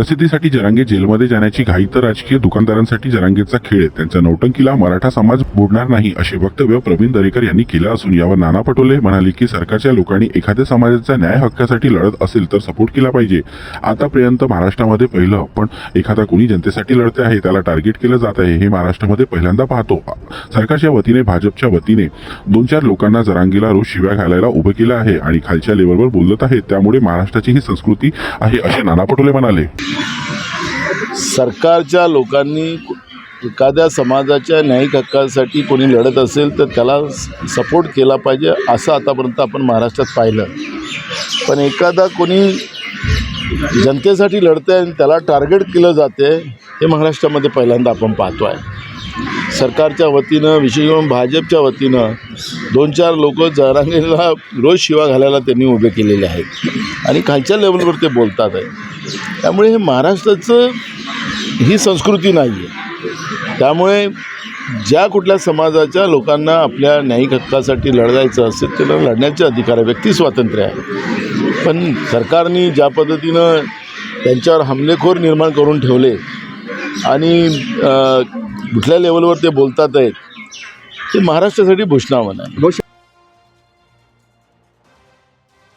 प्रसिद्धीसाठी जरांगे जेलमध्ये जाण्याची घाई तर राजकीय दुकानदारांसाठी जरांगेचा खेळ आहे. त्यांच्या नौटंकीला मराठा समाज बोडणार नाही असे वक्तव्य प्रवीण दरेकर यांनी केलं असून यावर नाना पटोले म्हणाले की सरकारच्या लोकांनी एखाद्या समाजाच्या न्याय हक्कासाठी लढत असेल तर सपोर्ट केला पाहिजे. आतापर्यंत महाराष्ट्रामध्ये पहिलं पण एखादा कोणी जनतेसाठी लढते आहे त्याला टार्गेट केलं जात आहे हे महाराष्ट्रामध्ये पहिल्यांदा पाहतो. सरकारच्या वतीने भाजपच्या वतीने दोन चार लोकांना जरांगीला रोज शिव्या घालायला उभं केलं आहे आणि खालच्या लेवलवर बोलत आहेत त्यामुळे महाराष्ट्राची ही संस्कृती आहे असे नाना पटोले म्हणाले. सरकारच्या लोकांनी एखाद्या समाजाच्या न्यायिक हक्कासाठी कोणी लढत असेल तर त्याला सपोर्ट केला पाहिजे असं आतापर्यंत आपण महाराष्ट्रात पाहिलं. पण एखादा कोणी जनतेसाठी लढतं आहे आणि त्याला टार्गेट केलं जाते हे महाराष्ट्रामध्ये पहिल्यांदा आपण पाहतो आहे सरकारच्या वतीनं विशेष करून भाजपच्या वतीनं दोन चार लोक जरांगेला रोज शिवा घालायला त्यांनी उभे केलेले आहेत. आणि खालच्या लेवलवर ते बोलतात आहे त्यामुळे हे महाराष्ट्राचं ही संस्कृती नाही आहे त्यामुळे ज्या कुठल्या समाजाच्या लोकांना आपल्या न्यायिक हक्कासाठी लढायचं असेल त्याला लढण्याचे अधिकार आहे. व्यक्ती स्वातंत्र्य आहे. पण सरकारने ज्या पद्धतीनं त्यांच्यावर हमलेखोर निर्माण करून ठेवले आणि कुठल्या लेवलवर ते बोलतात आहेत ते महाराष्ट्रासाठी भूषणावन आहे.